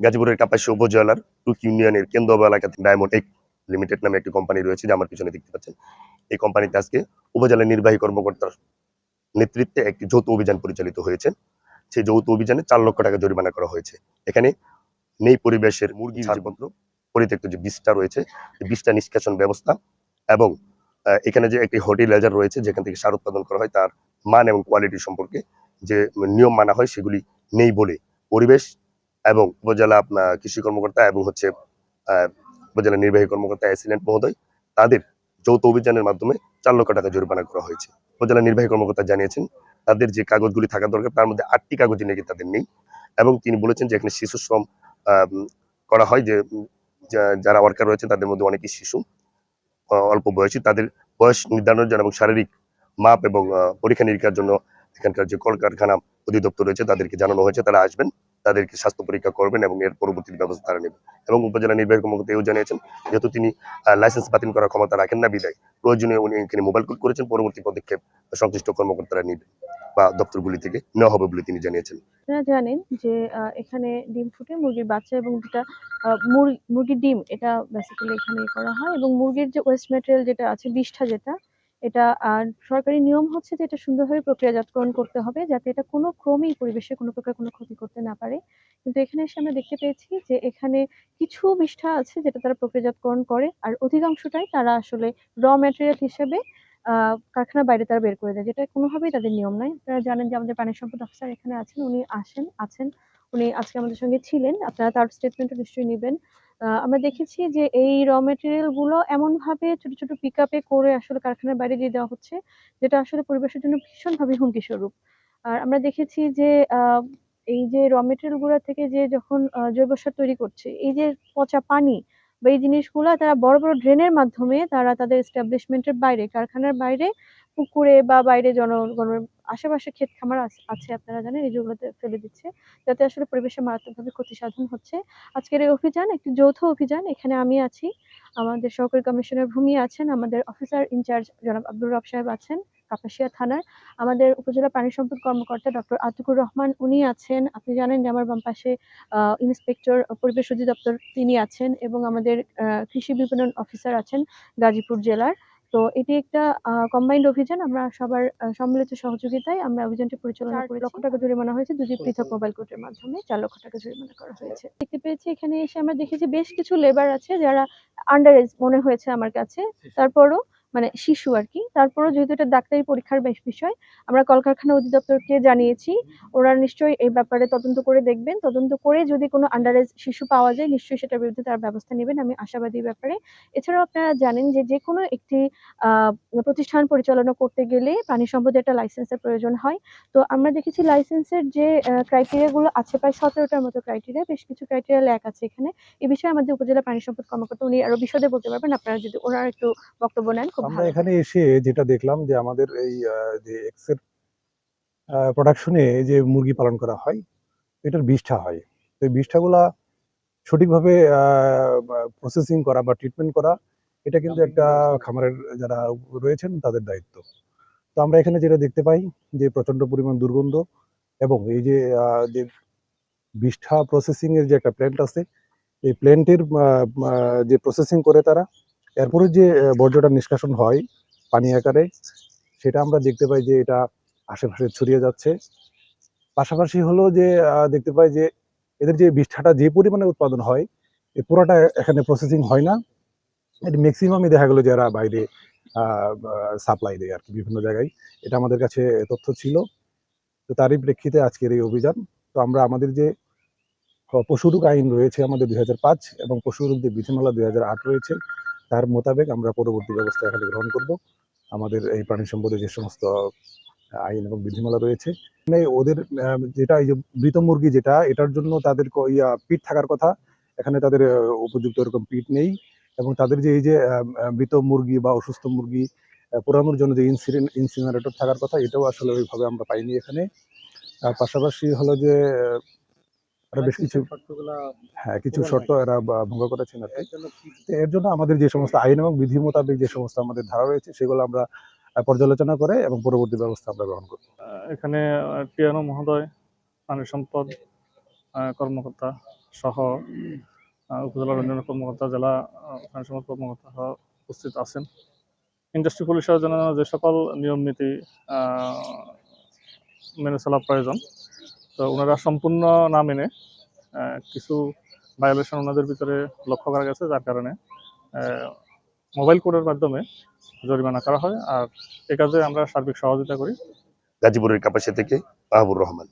গাজীপুরের কাপাসী উপজেলার টুক ইউনিয়নের কেন্দ্র এলাকাতে ডায়মন্ড এক লিমিটেড নামে একটি কোম্পানি রয়েছে যে আমার পিছনে দেখতে পাচ্ছেন। এই কোম্পানিতে আজকে উপজেলা নির্বাহী কর্মকর্তার নেতৃত্বে একটি যৌথ অভিযান পরিচালিত হয়েছে। সেই যৌথ অভিযানে চার লক্ষ টাকা জরিমানা করা হয়েছে। এখানে নেই পরিবেশের মুরগি ছাড়পত্র পরিত্যক্ত যে বীজটা রয়েছে বীজটা নিষ্কাশন ব্যবস্থা এবং এখানে যে একটি হর্টিলাইজার রয়েছে যেখান থেকে সার উৎপাদন করা হয় তার মান এবং কোয়ালিটি সম্পর্কে যে নিয়ম মানা হয় সেগুলি নেই বলে পরিবেশ এবং উপজেলা আহ, কৃষি কর্মকর্তা এবং হচ্ছে উপজেলা নির্বাহী কর্মকর্তা অ্যাসিলেন্ট মহোদয়। তাদের যৌথ অভিযানের মাধ্যমে চার লক্ষ টাকা জরিমানা করা হয়েছে। উপজেলা নির্বাহী কর্মকর্তা জানিয়েছেন তাদের যে কাগজগুলি থাকা দরকার তার মধ্যে আটটি কাগজই নাকি তাদের নেই। এবং তিনি বলেছেন যে এখানে শিশু শ্রম করা হয় যে যারা ওয়ার্কার রয়েছে তাদের মধ্যে অনেকেই শিশু অল্প বয়সী। তাদের বয়স নির্ধারণের জন্য এবং শারীরিক মাপ এবং পরীক্ষা নিরীক্ষার জন্য এখানকার যে কলকারখানা অধিদপ্তর রয়েছে তাদেরকে জানানো হয়েছে। তারা আসবেন তাদেরকে স্বাস্থ্য পরীক্ষা করবেন এবং এর পরবর্তী ব্যবস্থা তারা নেবেন। এবং উপজেলা নির্বাহী কর্মকর্তা এও জানিয়েছেন, যেহেতু তিনি লাইসেন্স বাতিল করার ক্ষমতা রাখেন না বিদায় প্রয়োজনীয় উনি এখানে মোবাইল কোড করেছেন, পরবর্তী পদক্ষেপ সংশ্লিষ্ট কর্মকর্তারা নেবেন বা দপ্তরগুলি থেকে নেওয়া হবে বলে তিনি জানিয়েছেন। আপনারা জানেন যে এখানে ডিম ফুটে মুরগির বাচ্চা এবং যেটা মুরগির ডিম, এটা বেসিক্যালি এখানে করা হয় এবং মুরগির যে ওয়েস্ট ম্যাটেরিয়াল যেটা আছে বিষটা যেটা এটা, আর সরকারি নিয়ম হচ্ছে যে এটা সুন্দরভাবে প্রক্রিয়াজাতকরণ করতে হবে যাতে এটা কোনো ক্রমেই পরিবেশে কোনো প্রকার কোনো ক্ষতি করতে না পারে। কিন্তু এখানে এসে আমরা দেখতে পেয়েছি যে এখানে কিছু বিষ্ঠা আছে যেটা তারা প্রক্রিয়াজাতকরণ করে, আর অধিকাংশটাই তারা আসলে র ম্যাটেরিয়াল হিসেবে কারখানার বাইরে তারা বের করে দেয়, যেটা কোনোভাবেই তাদের নিয়ম নয়। আপনারা জানেন যে আমাদের পানি সম্পদ অফিসার এখানে আছেন, উনি আসেন, আছেন, উনি আজকে আমাদের সঙ্গে ছিলেন। আপনারা তার স্টেটমেন্টও নিশ্চয়ই নেবেন। আমরা দেখেছি যে এই র মেটেরিয়ালগুলো এমন ভাবে ছোট ছোট পিক করে আসলে কারখানার বাইরে দিয়ে দেওয়া হচ্ছে, যেটা আসলে পরিবেশের জন্য ভীষণভাবে হুমকি স্বরূপ আর আমরা দেখেছি যে এই যে র মেটেরিয়ালগুলো থেকে যে যখন জৈব সার তৈরি করছে, এই যে পচা পানি বা এই জিনিসগুলো তারা বড় বড় ড্রেনের মাধ্যমে তারা তাদের এস্টাবলিশমেন্টের বাইরে, কারখানার বাইরে, পুকুরে বা বাইরে জনগণের আশেপাশে ক্ষেত খামার আছ- আপনারা জানেন, এই যেগুলোতে ফেলে দিচ্ছে। যাতে আসলে পরিবেশে মারাত্মকভাবে ক্ষতি সাধন হচ্ছে। আজকের এই অভিযান, একটি যৌথ অভিযান, এখানে আমি আছি। আমাদের সহকারী কমিশনার ভূমি আছেন, আমাদের অফিসার ইনচার্জ জনাব আব্দুর রব সাহেব আছেন, কাপাসিয়া থানার। আমাদের উপজেলা প্রাণী সম্পদ কর্মকর্তা ডক্টর আতিকুর রহমান উনি আছেন। আপনি জানেন যে আমার বাম পাশে ইন্সপেক্টর, পরিবেশ অধিদপ্তর তিনি আছেন এবং আমাদের কৃষি বিপণন অফিসার আছেন গাজীপুর জেলার। তো এটি একটা কম্বাইন্ড অভিযান। আমরা সবার সম্মিলিত সহযোগিতায় আমরা অভিযানটি পরিচালনা করি লক্ষ টাকা জরিমানা হয়েছে। দুটি পৃথক মোবাইল কোর্টের মাধ্যমে চার লক্ষ টাকা জরিমানা করা হয়েছে। দেখতে পেয়েছি এখানে এসে আমরা দেখেছি বেশ কিছু লেবার আছে যারা আন্ডার এজ মনে হয়েছে আমার কাছে। তারপরও মানে শিশু আর কি তারপরও যেহেতু এটা ডাক্তারি পরীক্ষার বেশ বিষয়, আমরা কলকারখানা অধিদপ্তরকে জানিয়েছি। ওরা নিশ্চয়ই এই ব্যাপারে তদন্ত করে দেখবেন। তদন্ত করে যদি কোনো আন্ডার এজ শিশু পাওয়া যায়, নিশ্চয়ই সেটার বিরুদ্ধে তার ব্যবস্থা নেবেন। আমি আশাবাদী ব্যাপারে। এছাড়াও আপনারা জানেন যে যে কোনো একটি প্রতিষ্ঠান পরিচালনা করতে গেলে প্রাণী সম্পদে একটা লাইসেন্সের প্রয়োজন হয়। তো আমরা দেখেছি লাইসেন্সের যে ক্রাইটেরিয়া গুলো আছে, প্রায় সতেরোটার মতো ক্রাইটেরিয়া বেশ কিছু ক্রাইটেরিয়া ল্যাক আছে এখানে। এ বিষয়ে আমাদের উপজেলা প্রাণী সম্পদ কর্মকর্তা উনি আরও বিশদে বলতে পারবেন। আপনারা যদি ওনার একটু বক্তব্য নেন আমরা এখানে এসে যেটা দেখলাম যে আমাদের এই যে এক্সের প্রোডাকশনে যে মুরগি পালন করা হয় এটার বিষ্ঠা হয়। তো এই বিষ্ঠাগুলা সঠিকভাবে প্রসেসিং করা বা ট্রিটমেন্ট করা এটা কিন্তু একটা খামারের যারা রয়েছেন তাদের দায়িত্ব। তো আমরা এখানে যেটা দেখতে পাই যে প্রচণ্ড পরিমাণ দুর্গন্ধ এবং এই যে যে বিষ্ঠা প্রসেসিং এর যে একটা প্ল্যান্ট আছে এই প্ল্যান্টের যে প্রসেসিং করে তারা এরপরে যে বর্জ্যটা নিষ্কাশন হয় পানি আকারে, সেটা আমরা দেখতে পাই যে এটা আশেপাশে ছড়িয়ে যাচ্ছে। পাশাপাশি হলো যে দেখতে পাই যে, এদের যে বিষ্ঠাটা যে পরিমাণে উৎপাদন হয় এই পুরোটা এখানে প্রসেসিং হয় না। এর ম্যাক্সিমামই দেখা গেলো যারা বাইরে সাপ্লাই দেয় আর কি বিভিন্ন জায়গায়। এটা আমাদের কাছে তথ্য ছিল। তো তারই প্রেক্ষিতে আজকের এই অভিযান। তো আমরা আমাদের যে পশুরোগ আইন রয়েছে আমাদের দুই হাজার পাঁচ এবং পশুরোগ যে বিধিমালা দুই হাজার আট রয়েছে তার মোতাবেক আমরা পরবর্তী ব্যবস্থা এখানে গ্রহণ করব। আমাদের এই প্রাণী সম্পদে যে সমস্ত আইন এবং বিধিমালা রয়েছে মানে ওদের যেটা এই যে মৃত মুরগি যেটা, এটার জন্য তাদের ইয়া, পিঠ থাকার কথা। এখানে তাদের উপযুক্ত এরকম পিঠ নেই এবং তাদের যে এই যে মৃত মুরগি বা অসুস্থ মুরগি পোড়ানোর জন্য যে ইনসিডেন্ট ইনসিনারেটর থাকার কথা, এটাও আসলে ওইভাবে আমরা পাইনি এখানে। পাশাপাশি হলো যে বেশ কিছু হ্যাঁ কিছু শর্ত এরা বা- ভঙ্গ করেছেন আর এর জন্য আমাদের যে সমস্ত আইন এবং বিধি মোতাবেক যে সমস্ত আমাদের ধারা রয়েছে সেগুলো আমরা পর্যালোচনা করে এবং পরবর্তী ব্যবস্থা আমরা গ্রহণ করব। এখানে টিয়ানো মহোদয় প্রাণী সম্পদ কর্মকর্তা সহ আহ, উপজেলার অন্যান্য কর্মকর্তা জেলা আহ, সম্পদ কর্মকর্তা উপস্থিত আছেন। ইন্ডাস্ট্রি পুলিশের জন্য যে সকল নিয়ম নীতি মেনে চলা প্রয়োজন তো ওনারা সম্পূর্ণ না মেনে কিছু ভায়োলেশন ওনাদের ভিতরে লক্ষ্য করা গেছে, যার কারণে মোবাইল কোডের মাধ্যমে জরিমানা করা হয়। আর এ কাজে আমরা সার্বিক সহযোগিতা করি। গাজীপুরের কাপাসে থেকে মাহবুর রহমান।